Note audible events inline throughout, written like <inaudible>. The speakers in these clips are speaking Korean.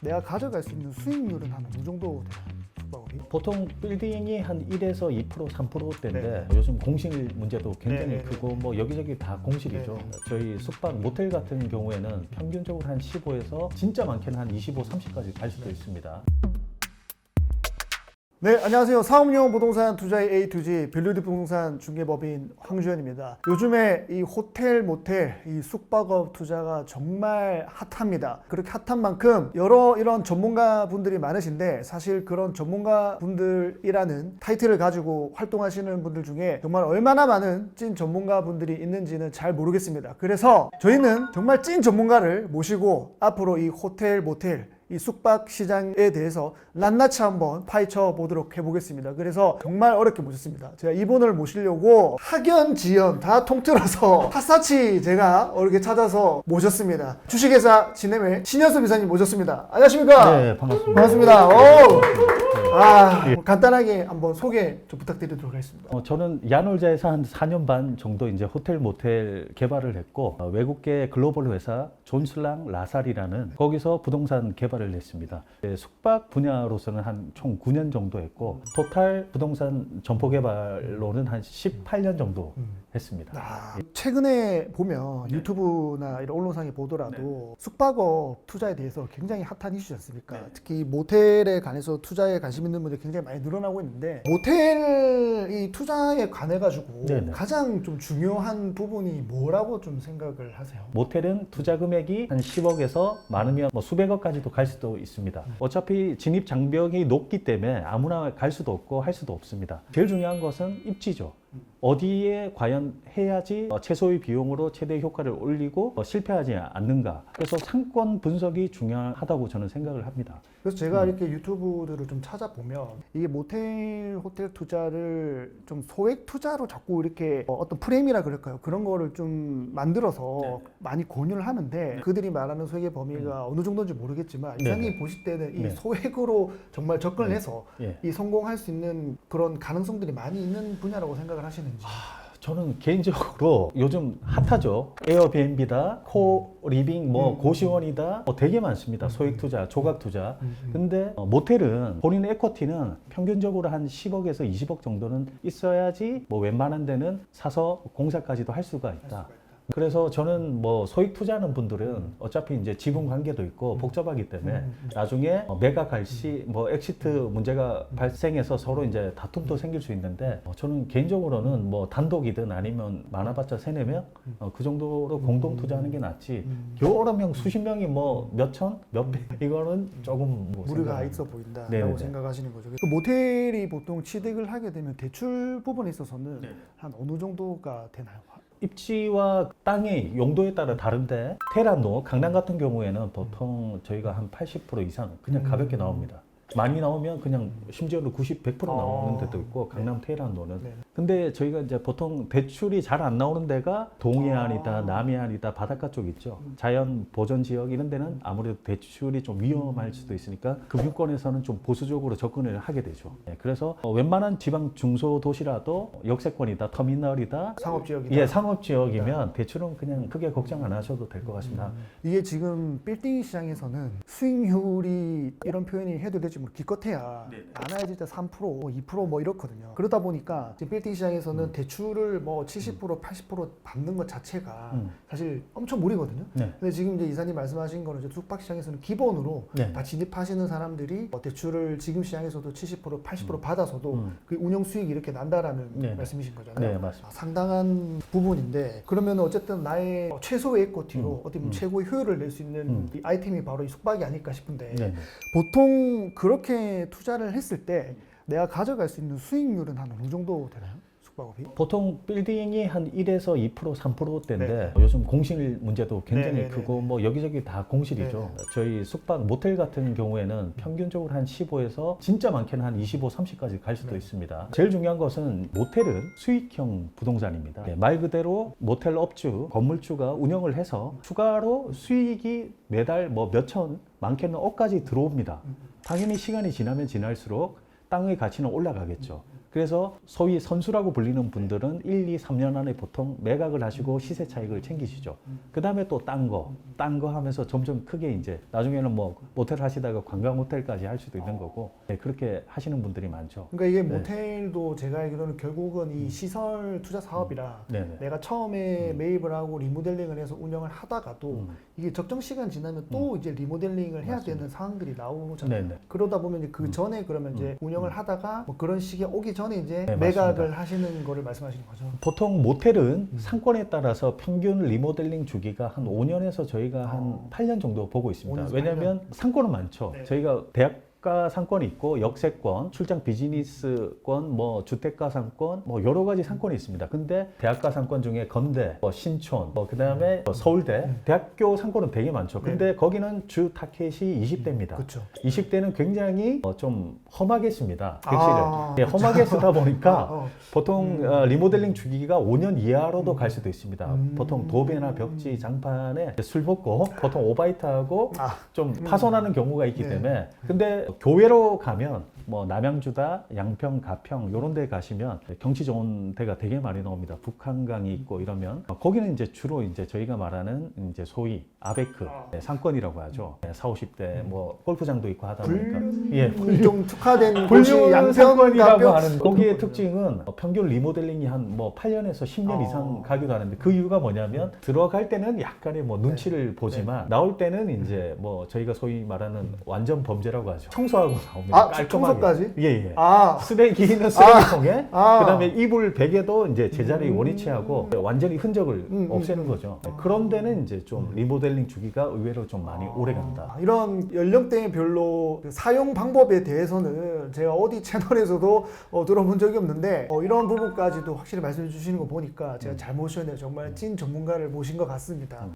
내가 가져갈 수 있는 수익률은 한 어느 정도 되나요? 숙박업이? 보통 빌딩이 한 1에서 2% 3%대인데 네. 요즘 공실 문제도 굉장히 네, 네, 네. 크고 뭐 여기저기 다 공실이죠. 네, 네. 저희 숙박 모텔 같은 경우에는 평균적으로 한 15에서 진짜 많게는 한 25, 30까지 갈 수도 있습니다. 네, 안녕하세요. 사업용 부동산 투자의 A to G 밸류드 부동산 중개법인 황주현입니다. 요즘에 이 호텔, 모텔, 이 숙박업 투자가 정말 핫합니다. 그렇게 핫한 만큼 여러 이런 전문가 분들이 많으신데 사실 그런 전문가 분들이라는 타이틀을 가지고 활동하시는 분들 중에 정말 얼마나 많은 찐 전문가 분들이 있는지는 잘 모르겠습니다. 그래서 저희는 정말 찐 전문가를 모시고 앞으로 이 호텔, 모텔 이 숙박 시장에 대해서 낱낱이 한번 파헤쳐 보도록 해보겠습니다. 그래서 정말 어렵게 모셨습니다. 제가 이분을 모시려고 학연, 지연 다 통틀어서 <laughs> 핫사치 제가 어렵게 찾아서 모셨습니다. 주식회사 진해매 신현수 비사님 모셨습니다. 안녕하십니까? 네, 반갑습니다. 반갑습니다. 오! 아, 간단하게 한번 소개 좀 부탁드리도록 하겠습니다. 어, 저는 야놀자에서 한 4년 반 정도 이제 호텔 모텔 개발을 했고 어, 외국계 글로벌 회사 존슬랑 라살이라는 거기서 부동산 개발을 했습니다. 네, 숙박 분야로서는 한 총 9년 정도 했고 토탈 부동산 점포 개발로는 한 18년 정도 했습니다. 아, 최근에 보면 유튜브나 이런 언론상에 보더라도 숙박업 투자에 대해서 굉장히 핫한 이슈지 않습니까? 특히 모텔에 관해서 투자에 관심 있는 분들이 굉장히 많이 늘어나고 있는데 모텔 이 투자에 관해 가지고 네네. 가장 좀 중요한 부분이 뭐라고 좀 생각을 하세요? 모텔은 투자 금 액이 한 10억에서 많으면 뭐 수백억까지도 갈 수도 있습니다. 어차피 진입 장벽이 높기 때문에 아무나 갈 수도 없고 할 수도 없습니다. 제일 중요한 것은 입지죠. 어디에 과연 해야지 어, 최소의 비용으로 최대 효과를 올리고 어, 실패하지 않는가. 그래서 상권 분석이 중요하다고 저는 생각을 합니다. 그래서 제가 음. 이렇게 유튜브들을 좀 찾아보면 이게 모텔 호텔 투자를 좀 소액 투자로 자꾸 이렇게 어, 어떤 프레임이라 그럴까요? 그런 거를 좀 만들어서 네. 많이 권유를 하는데 그들이 말하는 소액의 범위가 어느 정도인지 모르겠지만 네, 이사님 네. 보실 때는 이 네. 소액으로 정말 접근을 네. 해서 예. 이 성공할 수 있는 그런 가능성들이 많이 있는 분야라고 생각을 하시는지. 저는 개인적으로 <laughs> 요즘 핫하죠. 에어비앤비다, 코리빙, 뭐 음. 고시원이다, 뭐 되게 많습니다. 소액 투자, 조각 투자. 음, 음. 근데 어, 모텔은 본인 에쿼티는 평균적으로 한 10억에서 20억 정도는 있어야지 뭐 웬만한 데는 사서 공사까지도 할 수가 있다. 그래서 저는 뭐 소액 투자하는 분들은 어차피 이제 지분 관계도 있고 복잡하기 때문에 음, 음. 나중에 어, 매각 할 시 뭐 엑시트 문제가 발생해서 서로 이제 다툼도 생길 수 있는데 어, 저는 개인적으로는 뭐 단독이든 아니면 많아봤자 세네 명? 어, 그 정도로 공동 투자하는 게 낫지. 음. 여러 명 수십 명이 뭐 몇천? 몇백? 이거는 조금 뭐 무리가 있어 보인다라고 네네네. 생각하시는 거죠. 그 모텔이 보통 취득을 하게 되면 대출 부분에 있어서는 네. 한 어느 정도가 되나요? 입지와 땅의 용도에 따라 다른데 테란도 강남 같은 경우에는 보통 저희가 한 80% 이상 그냥 음. 가볍게 나옵니다. 많이 나오면 그냥 심지어는 90, 100% 아. 나오는 데도 있고 강남 테란도는 네. 근데 저희가 이제 보통 대출이 잘 안 나오는 데가 동해안이다, 아. 남해안이다, 바닷가 쪽 있죠. 음. 자연 보전 지역 이런 데는 아무래도 대출이 좀 위험할 수도 있으니까 금융권에서는 좀 보수적으로 접근을 하게 되죠. 네, 그래서 어, 웬만한 지방 중소 도시라도 역세권이다, 터미널이다, 상업 지역이다. 예, 상업 지역이면 대출은 그냥 크게 걱정 안 하셔도 될 것 같습니다. 이게 지금 빌딩 시장에서는 수익률이 이런 표현이 해도 될지 뭐 기껏해야. 많아야 진짜 3% 2%뭐 이렇거든요. 그러다 보니까 지금 빌딩 시장에서는 대출을 뭐 70% 80% 받는 것 자체가 음. 사실 엄청 무리거든요. 네. 근데 지금 이제 이사님 말씀하신 거는 이제 숙박 시장에서는 기본으로 네. 다 진입하시는 사람들이 뭐 대출을 지금 시장에서도 70% 80% 받아서도 음. 그 운영 수익이 이렇게 난다라는 네. 말씀이신 거잖아요. 네, 맞습니다. 아, 상당한 부분인데 그러면 어쨌든 나의 최소의 에코티로 음, 어떻게 보면 음. 최고의 효율을 낼 수 있는 음. 이 아이템이 바로 이 숙박이 아닐까 싶은데 네. 네. 보통 그렇게 투자를 했을 때 내가 가져갈 수 있는 수익률은 한 어느 정도 되나요? 숙박업이? 보통 빌딩이 한 1에서 2% 3%대인데 네. 요즘 공실 문제도 굉장히 네, 네, 크고 네, 네. 뭐 여기저기 다 공실이죠. 네, 저희 숙박 모텔 같은 경우에는 평균적으로 한 15에서 진짜 많게는 한 25, 30까지 갈 수도 네. 있습니다. 제일 중요한 것은 모텔은 수익형 부동산입니다. 네, 말 그대로 모텔 업주, 건물주가 운영을 해서 추가로 수익이 매달 뭐 몇천, 많게는 억까지 들어옵니다. 음. 당연히 시간이 지나면 지날수록 땅의 가치는 올라가겠죠. 그래서 소위 선수라고 불리는 분들은 1, 2, 3년 안에 보통 매각을 하시고 시세 차익을 챙기시죠. 그 다음에 또 딴 거, 딴 거 하면서 점점 크게 이제 나중에는 뭐 모텔 하시다가 관광 호텔까지 할 수도 있는 거고 네, 그렇게 하시는 분들이 많죠. 그러니까 이게 네. 모텔도 제가 알기로는 결국은 이 시설 투자 사업이라 네네. 내가 처음에 매입을 하고 리모델링을 해서 운영을 하다가도 음. 이게 적정 시간 지나면 또 이제 리모델링을 해야 맞습니다. 되는 상황들이 나오잖아요. 네네. 그러다 보면 이제 그 음. 전에 그러면 이제 운영을 하다가 뭐 그런 시기에 오기 전에 이제 네, 매각을 하시는 거를 말씀하시는 거죠. 보통 모텔은 음. 상권에 따라서 평균 리모델링 주기가 한 5년에서 저희가 한 어. 8년 정도 보고 있습니다. 5년에서 왜냐하면 상권은 많죠. 네. 저희가 대학 가 상권이 있고 역세권, 출장 비즈니스권, 뭐 주택가 상권, 뭐 여러 가지 상권이 있습니다. 근데 대학가 상권 중에 건대, 뭐 신촌, 뭐 그다음에 뭐 서울대, 음. 대학교 상권은 되게 많죠. 근데 거기는 주 타켓이 20대입니다. 그렇죠. 20대는 굉장히 어, 좀 험하게 씁니다. 객실을. 아, 예, 험하게 쓰다 보니까 <laughs> 어, 어. 보통 어, 리모델링 주기가 5년 이하로도 갈 수도 있습니다. 음. 보통 도배나 벽지, 장판에 술 먹고 보통 오바이트하고 아, 좀 파손하는 경우가 있기 네. 때문에 근데 교외로 가면 뭐 남양주다, 양평, 가평 이런 데 가시면 경치 좋은 데가 되게 많이 나옵니다. 북한강이 있고 이러면 어, 거기는 이제 주로 이제 저희가 말하는 이제 소위 아베크 네, 상권이라고 하죠. 네, 4, 50대 뭐 골프장도 있고 하다 보니까 불륜 예, 좀 특화된 곳이 <laughs> 불륜 상권이라고 가평 하는 거기의 특징은 평균 리모델링이 한 뭐 8년에서 10년 어. 이상 가기도 하는데 그 이유가 뭐냐면 들어갈 때는 약간의 뭐 눈치를 보지만 나올 때는 이제 뭐 저희가 소위 말하는 완전 범죄라고 하죠. 청소하고 나옵니다. 아. 청소까지? 예, 예. 아, 쓰레기는 쓰레기통에 아. 그다음에 이불 베개도 이제 제자리 음. 원위치하고 완전히 흔적을 음, 없애는 음. 거죠. 그런 데는 이제 좀 리모델 링 주기가 의외로 좀 많이 오래 간다. 아, 이런 연령대별로 그 사용 방법에 대해서는 제가 어디 <laughs> 채널에서도 어, 들어본 적이 없는데 어, 이런 부분까지도 확실히 말씀해 주시는 거 보니까 음. 제가 잘 모셨네요. 정말 찐 전문가를 모신 것 같습니다.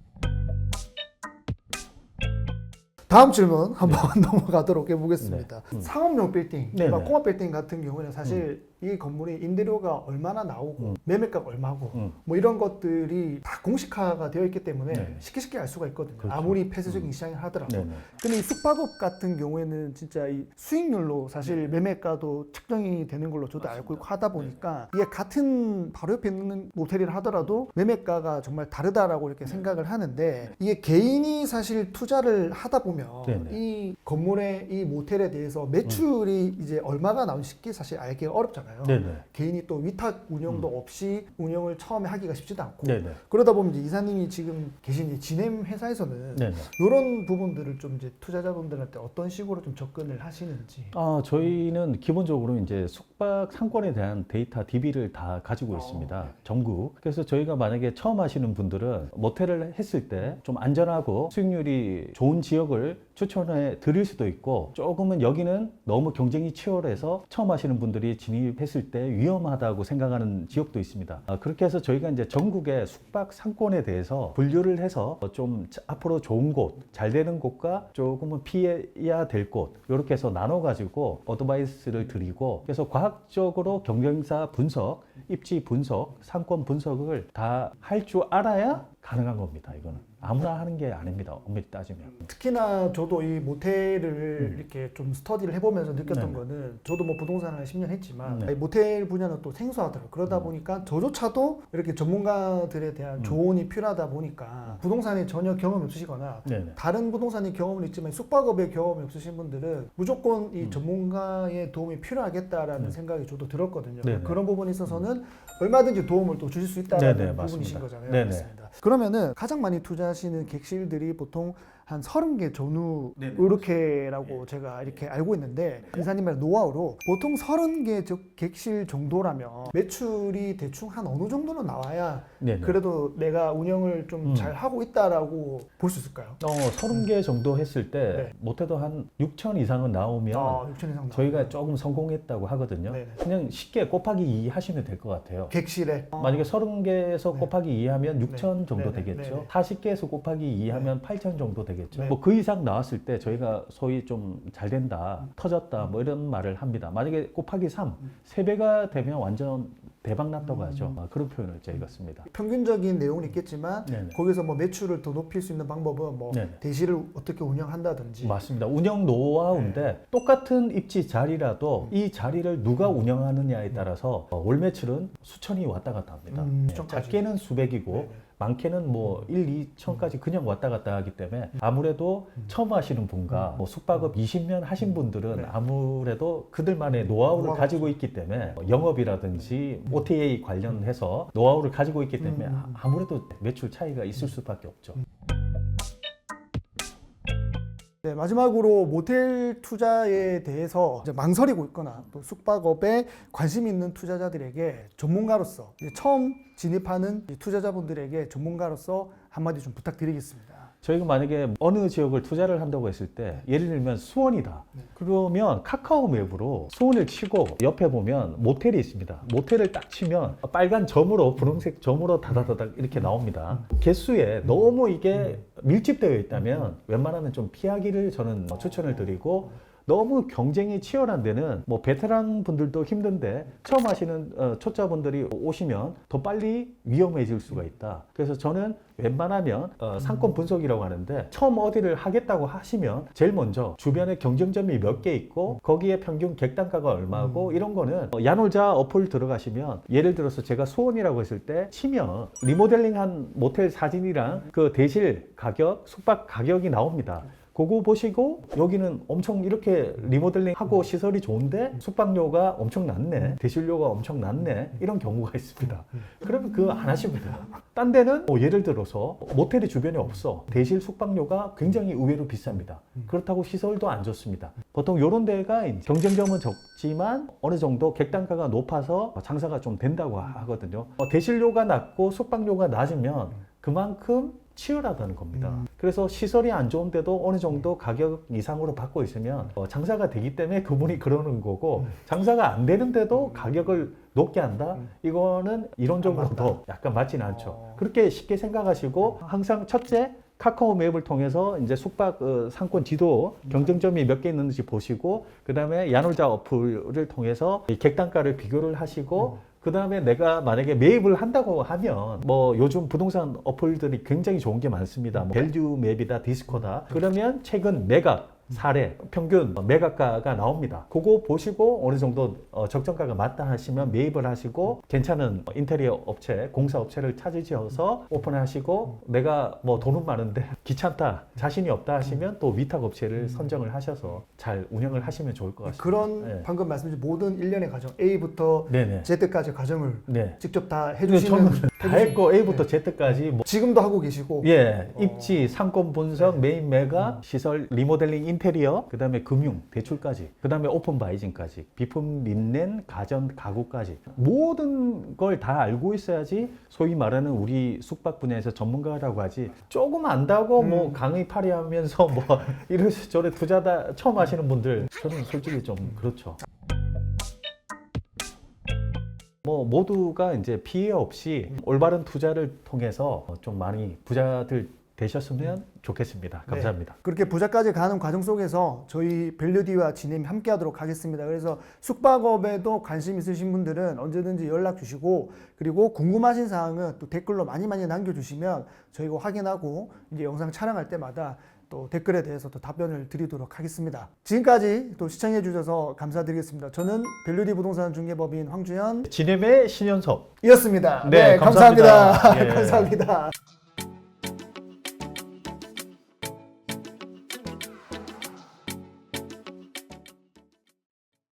다음 질문 한번 <laughs> 넘어가도록 해보겠습니다. 네. 음. 상업용 빌딩, 네, 네. 공업 빌딩 같은 경우는 사실 이 건물이 임대료가 얼마나 나오고 음. 매매가가 얼마고 음. 뭐 이런 것들이 다 공식화가 되어 있기 때문에 네. 쉽게 쉽게 알 수가 있거든요. 그렇죠. 아무리 폐쇄적인 음. 시장을 하더라도. 네네. 근데 이 숙박업 같은 경우에는 진짜 이 수익률로 사실 매매가도 측정이 되는 걸로 저도 알고 있고 하다 보니까 이게 같은 바로 옆에 있는 모텔이라 하더라도 매매가가 정말 다르다라고 이렇게 생각을 하는데 이게 개인이 사실 투자를 하다 보면 네네. 이 건물의 이 모텔에 대해서 매출이 이제 얼마가 나오는지 사실 알기가 어렵잖아요. 네네. 개인이 또 위탁 운영도 없이 운영을 처음에 하기가 쉽지도 않고 네네. 그러다 보면 이제 이사님이 지금 계신 이 지냄 회사에서는 네네. 이런 부분들을 좀 이제 투자자분들한테 어떤 식으로 좀 접근을 하시는지. 아, 저희는 기본적으로 이제 숙박 상권에 대한 데이터 DB를 다 가지고 어, 있습니다. 네. 전국. 그래서 저희가 만약에 처음 하시는 분들은 모텔을 했을 때 좀 안전하고 수익률이 좋은 지역을 추천해 드릴 수도 있고 조금은 여기는 너무 경쟁이 치열해서 처음 하시는 분들이 진입했을 때 위험하다고 생각하는 지역도 있습니다. 아, 그렇게 해서 저희가 이제 전국의 숙박 상권에 대해서 분류를 해서 좀 앞으로 좋은 곳, 잘 되는 곳과 조금은 피해야 될 곳, 이렇게 해서 나눠가지고 어드바이스를 드리고 그래서 과학적으로 경쟁사 분석, 입지 분석, 상권 분석을 다 할 줄 알아야 가능한 겁니다. 이거는 아무나 하는 게 아닙니다. 엄밀히 따지면. 특히나 저도 이 모텔을 음. 이렇게 좀 스터디를 해보면서 느꼈던 네네. 거는 저도 뭐 부동산을 한 10년 했지만 네. 이 모텔 분야는 또 생소하더라고요. 그러다 음. 보니까 저조차도 이렇게 전문가들에 대한 음. 조언이 필요하다 보니까 부동산에 전혀 경험이 없으시거나 네네. 다른 부동산의 경험은 있지만 숙박업의 경험이 없으신 분들은 무조건 이 음. 전문가의 도움이 필요하겠다라는 네. 생각이 저도 들었거든요. 네네. 그런 부분에 있어서는 얼마든지 도움을 또 주실 수 있다는 네네, 부분이신. 거잖아요. 네네. 맞습니다. 그러면은 가장 많이 투자하시는 객실들이 보통 한 30개 전후 네네. 이렇게라고 제가 이렇게 알고 있는데 이사님의 노하우로 보통 30개 저 객실 정도라면 매출이 대충 한 어느 정도는 나와야 네네. 그래도 내가 운영을 좀 음. 잘 하고 있다라고 볼 수 있을까요? 어, 30개 정도 했을 때 네. 못해도 한 6천 이상은 나오면 아, 6천 이상 저희가. 조금 성공했다고 하거든요. 네네. 그냥 쉽게 곱하기 2 하시면 될 것 같아요. 객실에 만약에 30개에서 네. 곱하기 2 하면 6천 네. 정도 네네. 되겠죠. 네네. 40개에서 곱하기 2 하면 8천 정도 되겠죠. 네. 뭐그 이상 나왔을 때 저희가 소위 좀 잘 된다, 터졌다, 뭐 이런 말을 합니다. 만약에 곱하기 3, 음. 3배가 되면 완전 대박 났다고 하죠. 아, 그런 표현을 저희가 씁니다. 평균적인 내용은 있겠지만 네네. 거기서 뭐 매출을 더 높일 수 있는 방법은 뭐 네네. 대시를 어떻게 운영한다든지 맞습니다. 운영 노하우인데 똑같은 입지 자리라도 이 자리를 누가 운영하느냐에 따라서 어, 월 매출은 수천이 왔다 갔다 합니다. 음, 네, 수천까지. 작게는 수백이고 네네. 많게는 뭐 1, 2천까지 그냥 왔다 갔다 하기 때문에 아무래도 처음 하시는 분과 뭐 숙박업 20년 하신 분들은 네. 아무래도 그들만의 노하우를 가지고 있기 때문에 뭐 영업이라든지 OTA 관련해서 노하우를 가지고 있기 때문에 음. 아- 아무래도 매출 차이가 있을 수밖에 없죠. 네, 마지막으로 모텔 투자에 대해서 망설이고 있거나 또 숙박업에 관심 있는 투자자들에게 전문가로서 처음 진입하는 이 투자자분들에게 전문가로서 한마디 좀 부탁드리겠습니다. 저희가 만약에 어느 지역을 투자를 한다고 했을 때 예를 들면 수원이다. 네. 그러면 카카오 맵으로 수원을 치고 옆에 보면 모텔이 있습니다. 모텔을 딱 치면 빨간 점으로 분홍색 점으로 다다다닥 이렇게 나옵니다. 개수에 너무 이게 밀집되어 있다면 웬만하면 좀 피하기를 저는 추천을 드리고 너무 경쟁이 치열한 데는 뭐 베테랑 분들도 힘든데 처음 하시는 어, 초짜분들이 오시면 더 빨리 위험해질 수가 있다. 그래서 저는 웬만하면 어, 상권 분석이라고 하는데 처음 어디를 하겠다고 하시면 제일 먼저 주변에 경쟁점이 몇 개 있고 거기에 평균 객단가가 얼마고 이런 거는 어, 야놀자 어플 들어가시면 예를 들어서 제가 수원이라고 했을 때 치면 리모델링한 모텔 사진이랑 그 대실 가격, 숙박 가격이 나옵니다. 그거 보시고 여기는 엄청 이렇게 리모델링하고 시설이 좋은데 숙박료가 엄청 낮네 대실료가 엄청 낮네 이런 경우가 있습니다. 그러면 그거 안 돼요 딴 데는 뭐 예를 들어서 모텔이 주변에 없어 대실 숙박료가 굉장히 의외로 비쌉니다. 그렇다고 시설도 안 좋습니다. 보통 이런 데가 경쟁점은 적지만 어느 정도 객단가가 높아서 장사가 좀 된다고 하거든요. 어, 대실료가 낮고 숙박료가 낮으면 그만큼 치열하다는 겁니다. 음. 그래서 시설이 안 좋은데도 어느 정도 가격 이상으로 받고 있으면 어, 장사가 되기 때문에 그분이 그러는 거고 장사가 안 되는데도 가격을 높게 한다? 이거는 이론적으로도 약간 맞지는 않죠. 어. 그렇게 쉽게 생각하시고 항상 첫째 카카오 맵을 통해서 이제 숙박 어, 상권 지도 경쟁점이 몇 개 있는지 보시고 그다음에 야놀자 어플을 통해서 이 객단가를 비교를 하시고 그 다음에 내가 만약에 매입을 한다고 하면 뭐 요즘 부동산 어플들이 굉장히 좋은 게 많습니다. 뭐 밸류 맵이다, 디스코다. 그러면 최근 매각 사례 평균 매각가가 나옵니다. 그거 보시고 어느 정도 어, 적정가가 맞다 하시면 매입을 하시고 괜찮은 인테리어 업체, 공사 업체를 찾으셔서 오픈하시고 내가 뭐 돈은 많은데 <laughs> 귀찮다, 자신이 없다 하시면 또 위탁 업체를 선정을 하셔서 잘 운영을 하시면 좋을 것 같습니다. 그런 네. 방금 말씀하신 모든 일련의 과정 A부터 네네. Z까지 과정을 네. 직접 다 근데 해주시는 저는 <laughs> 다 해주시- 했고 A부터 Z까지 뭐 지금도 하고 계시고 예, 어. 입지, 상권 분석, 메인 매각, 시설, 리모델링, 인테리어, 그 다음에 금융, 대출까지, 그 다음에 오픈 바이징까지, 비품 린넨, 가전, 가구까지 모든 걸 다 알고 있어야지 소위 말하는 우리 숙박 분야에서 전문가라고 하지 조금 안다고 뭐 음. 강의 파리하면서 <laughs> 뭐 이래저래 투자다 처음 하시는 분들 저는 솔직히 좀 그렇죠. 뭐 모두가 이제 피해 없이 올바른 투자를 통해서 좀 많이 부자들 되셨으면 좋겠습니다. 감사합니다. 그렇게 부자까지 가는 과정 속에서 저희 밸류디와 진행이 함께 하도록 하겠습니다. 그래서 숙박업에도 관심 있으신 분들은 언제든지 연락 주시고 그리고 궁금하신 사항은 또 댓글로 많이 많이 남겨주시면 저희가 확인하고 이제 영상 촬영할 때마다 또 댓글에 대해서 또 답변을 드리도록 하겠습니다. 지금까지 또 시청해 주셔서 감사드리겠습니다. 저는 밸류디 부동산 중개법인 황주현이었습니다. 진엠의 신현섭. 네, 네, 감사합니다. 감사합니다. <laughs> 예. 감사합니다.